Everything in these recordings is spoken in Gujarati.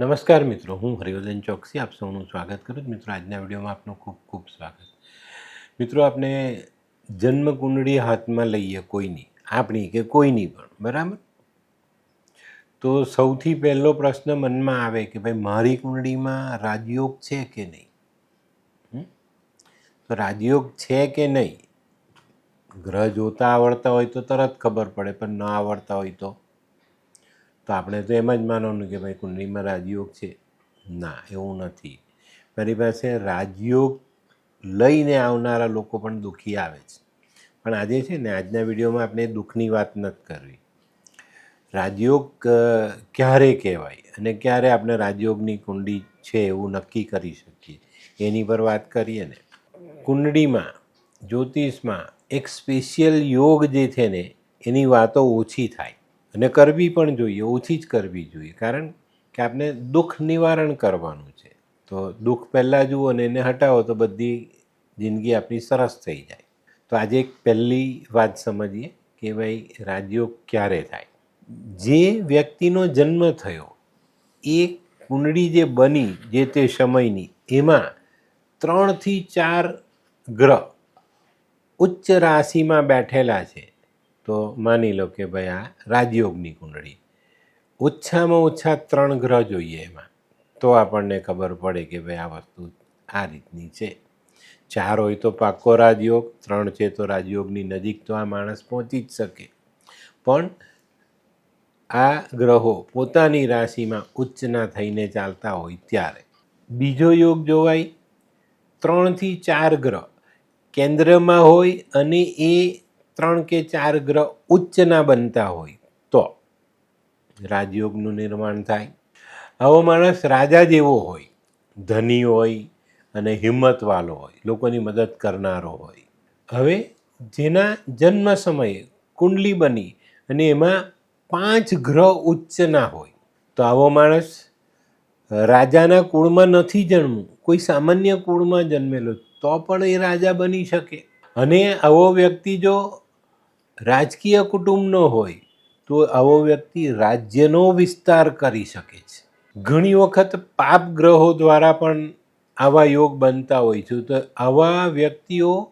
નમસ્કાર મિત્રો, હું હરિવર્ધન ચોકસી, આપ સૌનું સ્વાગત કરું છું. મિત્રો, આજના વિડીયોમાં આપનું ખૂબ ખૂબ સ્વાગત. મિત્રો, આપણે જન્મ કુંડળી હાથમાં લઈએ કોઈની આપણી કે કોઈની પણ, બરાબર? તો સૌથી પહેલો પ્રશ્ન મનમાં આવે કે ભાઈ, મારી કુંડળીમાં રાજયોગ છે કે નહીં? તો રાજયોગ છે કે નહીં? ગ્રહ જોતા આવડતા હોય તો તરત ખબર પડે, પણ ન આવડતા હોય તો? તો આપણે તો એમ જ માનવાનું કે ભાઈ કુંડળીમાં રાજયોગ છે. ના, એવું નથી. મારી પાસે રાજયોગ લઈને આવનારા લોકો પણ દુઃખી આવે છે. પણ આજે છે ને, આજના વિડીયોમાં આપણે દુઃખની વાત નથી કરવી. રાજયોગ ક્યારે કહેવાય અને ક્યારે આપણે રાજયોગની કુંડી છે એવું નક્કી કરી શકીએ? એની પર વાત કરીએ ને. કુંડળીમાં, જ્યોતિષમાં એક સ્પેશિયલ યોગ જે છે ને, એની વાતો ઓછી થાય. અને કરવી પણ જોઈએ, ઓછી જ કરવી જોઈએ. કારણ કે આપણે દુઃખ નિવારણ કરવાનું છે. તો દુઃખ પહેલાં જુઓ અને એને હટાવો તો બધી જિંદગી આપણી સરસ થઈ જાય. તો આજે એક પહેલી વાત સમજીએ કે ભાઈ, રાજયોગ ક્યારે થાય? જે વ્યક્તિનો જન્મ થયો, એ કુંડળી જે બની, જે તે સમયની, એમાં ત્રણથી ચાર ગ્રહ ઉચ્ચ રાશિમાં બેઠેલા છે. તો માની લો કે ભાઈ આ રાજયોગની કુંડળી. ઓછામાં ઓછા ત્રણ ગ્રહ જોઈએ એમાં. તો આપણને ખબર પડે કે ભાઈ આ વસ્તુ આ રીતની છે. ચાર હોય તો પાક્કો રાજયોગ, ત્રણ છે તો રાજયોગની નજીક તો આ માણસ પહોંચી જ શકે. પણ આ ગ્રહો પોતાની રાશિમાં ઉચ્ચના થઈને ચાલતા હોય ત્યારે. બીજો યોગ જોવાય, ત્રણથી ચાર ગ્રહ. કેન્દ્રમાં હોય અને એ ત્રણ કે ચાર ગ્રહ ઉચ્ચના બનતા હોય તો રાજયોગનું નિર્માણ થાય. આવો માણસ રાજા જેવો હોય, ધની હોય અને હિંમતવાળો હોય, લોકોની મદદ કરનારો હોય. હવે જેના જન્મ સમયે કુંડલી બની અને એમાં પાંચ ગ્રહ ઉચ્ચના હોય, તો આવો માણસ રાજાના કુળમાં નથી જન્મવું. કોઈ સામાન્ય કુળમાં જન્મેલો તો પણ એ રાજા બની શકે. અને આવો વ્યક્તિ જો રાજકીય કુટુંબનો હોય, તો આવો વ્યક્તિ રાજ્યનો વિસ્તાર કરી શકે છે. ઘણી વખત પાપ ગ્રહો દ્વારા પણ આવા યોગ બનતા હોય છે. તો આવા વ્યક્તિઓ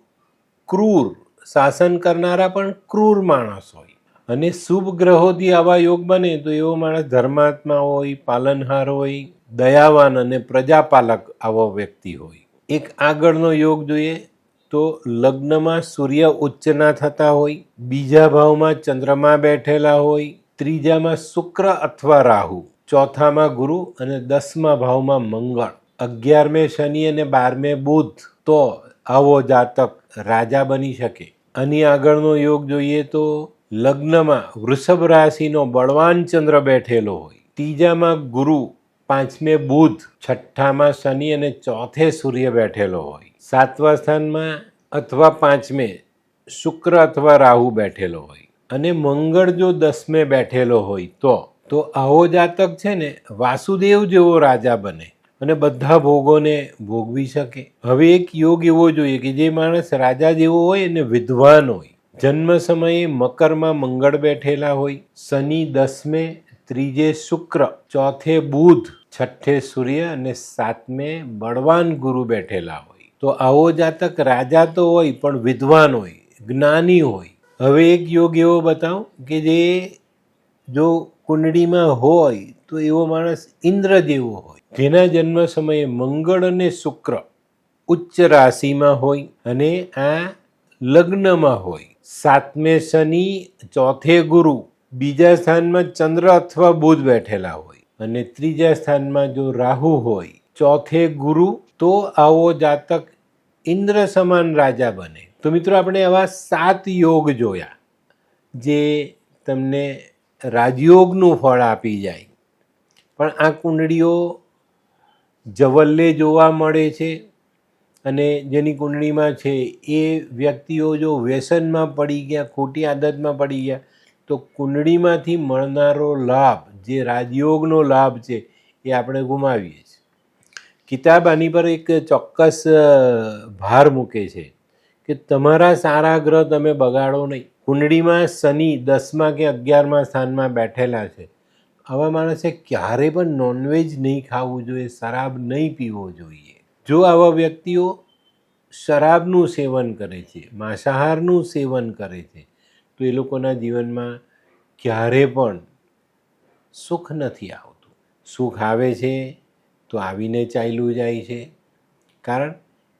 ક્રૂર, શાસન કરનારા પણ ક્રૂર માણસ હોય. અને શુભ ગ્રહોથી આવા યોગ બને તો એવો માણસ ધર્માત્મા હોય, પાલનહાર હોય, દયાવાન અને પ્રજાપાલક આવો વ્યક્તિ હોય. એક આગળનો યોગ જોઈએ તો લગ્નમાં સૂર્ય ઉચ્ચના થતા હોય, બીજા ભાવમાં ચંદ્રમા બેઠેલા હોય, ત્રીજામાં શુક્ર અથવા રાહુ, ચોથામાં ગુરુ અને દસમા ભાવમાં મંગળ. અગિયારમે શનિ અને બારમે બુધ, તો આવો જાતક રાજા બની શકે. આની આગળનો યોગ જોઈએ તો લગ્નમાં વૃષભ રાશિનો બળવાન ચંદ્ર બેઠેલો હોય, ત્રીજામાં ગુરુ પાંચમે બુધ છઠ્ઠામાં શનિ અને ચોથે સૂર્ય બેઠેલો હોય. સાતમા સ્થાનમાં અથવા પાંચમે શુક્ર અથવા રાહુ બેઠેલો હોય. અને મંગળ જો દસમે બેઠેલો હોય તો તો આવો જાતક છે ને વાસુદેવ જેવો રાજા બને અને બધા ભોગોને ભોગવી શકે. હવે એક યોગ એવો જોઈએ કે જે માણસ રાજા જેવો હોય અને વિદ્વાન હોય. જન્મ સમયે મકરમાં મંગળ બેઠેલા હોય. શનિ દસમે, ત્રીજે શુક્ર, ચોથે બુધ છઠ્ઠે સૂર્ય અને સાતમે બળવાન ગુરુ બેઠેલા હોય. તો આવો જાતક રાજા તો હોય, પણ વિદ્વાન હોય, જ્ઞાની હોય. હવે એક યોગ એવો બતાવું કે જે જો કુંડળીમાં હોય, તો એવો માણસ ઇન્દ્ર જેવો હોય. જેના જન્મ સમયે મંગળ અને શુક્ર ઉચ્ચ રાશિમાં હોય અને આ લગ્નમાં હોય. સાતમે શનિ, ચોથે ગુરુ, બીજા સ્થાનમાં ચંદ્ર અથવા બુધ બેઠેલા હોય. અને ત્રીજા સ્થાનમાં જો રાહુ હોય, ચોથે ગુરુ, તો આવો જાતક ઇન્દ્ર સમાન રાજા બને. તો મિત્રો આપણે આવા સાત યોગ જોયા, જે તમને રાજયોગનું ફળ આપી જાય. પણ આ કુંડળીઓ જવલ્લે જોવા મળે છે અને જેની કુંડળીમાં છે, એ વ્યક્તિઓ જો વ્યસનમાં પડી ગયા, ખોટી આદતમાં પડી ગયા, તો કુંડળીમાંથી મળનારો લાભ જે રાજયોગનો લાભ છે એ આપણે ગુમાવીએ છીએ. કિતાબ આની પર એક ચોક્કસ ભાર મૂકે છે કે તમારા સારા ગ્રહ તમે બગાડો નહીં. કુંડળીમાં શનિ દસમા કે અગિયારમા સ્થાનમાં બેઠેલા છે. આવા માણસે ક્યારે પણ નોનવેજ નહીં ખાવું જોઈએ, શરાબ નહીં પીવો જોઈએ. જો આવા વ્યક્તિઓ શરાબનું સેવન કરે છે, માંસાહારનું સેવન કરે છે, તો એ લોકોના જીવનમાં ક્યારે પણ સુખ નથી આવતું. સુખ આવે છે તો આવીને ચાલ્યું જાય છે. કારણ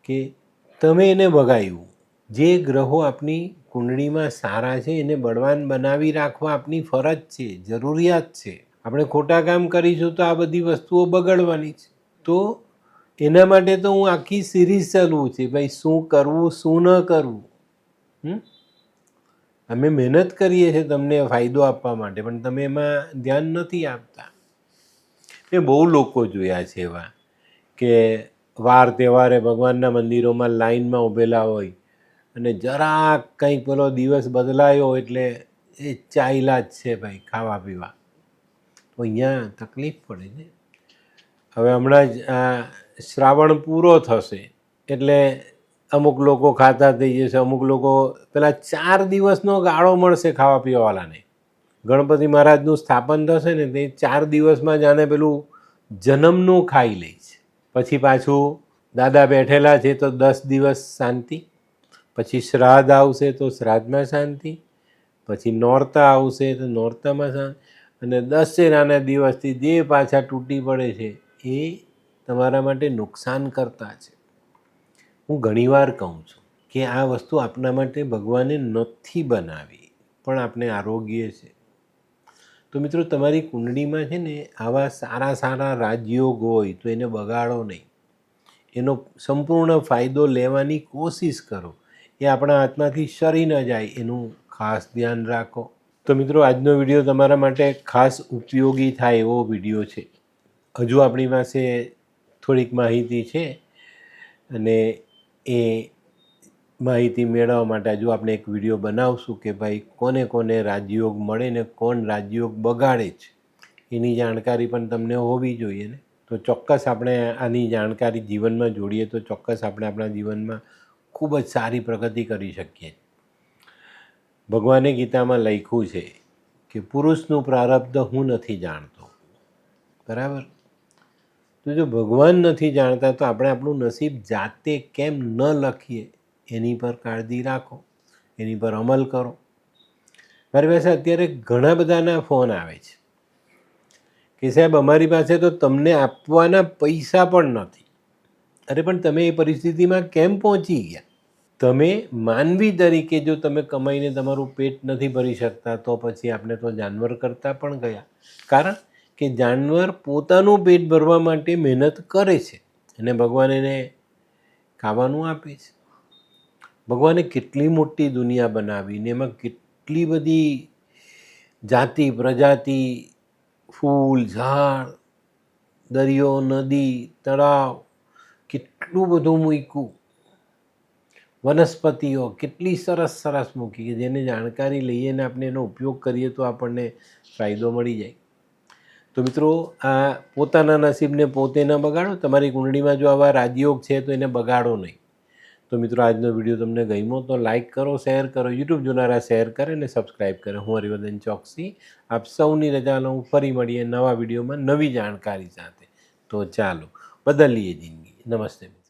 કે તમે એને બગાડ્યું. જે ગ્રહો આપની કુંડળીમાં સારા છે, એને બળવાન બનાવી રાખવા આપની ફરજ છે, જરૂરિયાત છે. આપણે ખોટા કામ કરીશું તો આ બધી વસ્તુઓ બગડવાની છે. તો એના માટે તો હું આખી સિરીઝ ચાલવું છે. ભાઈ, શું કરવું, શું ન કરવું? હમ? અમે મહેનત કરીએ છીએ તમને ફાયદો આપવા માટે, પણ તમે એમાં ધ્યાન નથી આપતા. મેં બહુ લોકો જોયા છે એવા કે વાર તહેવારે ભગવાનના મંદિરોમાં લાઇનમાં ઊભેલા હોય અને જરાક કંઈક પેલો દિવસ બદલાયો એટલે એ ચાયલા જ છે ભાઈ ખાવા પીવા. તો અહીંયા તકલીફ પડે ને. હવે હમણાં જ આ શ્રાવણ પૂરો થશે એટલે અમુક લોકો ખાતા થઈ જશે, અમુક લોકો પેલા ચાર દિવસનો ગાળો મળશે ખાવા પીવાવાળાને ગણપતિ મહારાજનું સ્થાપન થશે ને તે ચાર દિવસમાં જાણે પેલું જન્મનું ખાઈ લે છે. પછી પાછું દાદા બેઠેલા છે તો દસ દિવસ શાંતિ, પછી શ્રાદ્ધ આવશે તો શ્રાદ્ધમાં શાંતિ, પછી નોરતા આવશે તો નોરતામાં શાંતિ, અને દશેરાના દિવસથી જે પાછા તૂટી પડે છે એ તમારા માટે નુકસાન કરતા છે. હું ઘણીવાર કહું છું કે આ વસ્તુ આપણા માટે ભગવાને નથી બનાવી, પણ આપણે આરોગ્ય છે. તો મિત્રો, તમારી કુંડળીમાં છે ને આવા સારા સારા રાજયોગ હોય તો એને બગાડો નહીં. એનો સંપૂર્ણ ફાયદો લેવાની કોશિશ કરો. એ આપણા હાથમાંથી સરી ન જાય એનું ખાસ ધ્યાન રાખો. તો મિત્રો, આજનો વીડિયો તમારા માટે ખાસ ઉપયોગી થાય એવો વીડિયો છે. હજુ આપણી પાસે થોડીક માહિતી છે અને એ માહિતી મેળવવા માટે હજુ આપણે એક વીડિયો બનાવશું કે ભાઈ કોને કોને રાજયોગ મળે ને કોણ રાજયોગ બગાડે છે, એની જાણકારી પણ તમને હોવી જોઈએ ને. તો ચોક્કસ આપણે આની જાણકારી જીવનમાં જોડીએ તો ચોક્કસ આપણે આપણા જીવનમાં ખૂબ જ સારી પ્રગતિ કરી શકીએ. ભગવાને ગીતામાં લખ્યું છે કે પુરુષનું પ્રારબ્ધ હું નથી જાણતો. બરાબર? તો જો ભગવાન નથી જાણતા તો આપણે આપણું નસીબ જાતે કેમ ન લખીએ? એની પર કાળજી રાખો. એની પર અમલ કરો. મારી પાસે અત્યારે ઘણા બધાના ફોન આવે છે. કે સાહેબ, અમારી પાસે તો તમને આપવાના પૈસા પણ નથી. અરે, પણ તમે એ પરિસ્થિતિમાં કેમ પહોંચી ગયા? તમે માનવી તરીકે જો તમે કમાઈને તમારું પેટ નથી ભરી શકતા, તો પછી આપણે તો જાનવર કરતાં પણ ગયા. કારણ કે જાનવર પોતાનું પેટ ભરવા માટે મહેનત કરે છે અને ભગવાન એને ખાવાનું આપે છે. ભગવાને કેટલી મોટી દુનિયા બનાવી ને એમાં કેટલી બધી જાતિ, પ્રજાતિ, ફૂલ, ઝાડ, દરિયો, નદી, તળાવ, કેટલું બધું મૂક્યું. વનસ્પતિઓ કેટલી સરસ સરસ મૂકી કે જેને જાણકારી લઈએ ને આપણે એનો ઉપયોગ કરીએ તો આપણને ફાયદો મળી જાય. તો મિત્રો, આ પોતાના નસીબને પોતે ન બગાડો. તમારી કુંડળીમાં જો આવા રાજયોગ છે, તો એને બગાડો નહીં. તો મિત્રો, આજનો વીડિયો તમને ગમ્યો, તો લાઇક કરો, શેર કરો, યુટ્યુબ જોનારા શેર કરે અને સબસ્ક્રાઈબ કરે. હું હરિવર્ધન ચોકસી, આપ સૌની રજા લઉં. ફરી મળીએ નવા વિડીયોમાં નવી જાણકારી સાથે. તો ચાલો, બદલીએ જિંદગી. નમસ્તે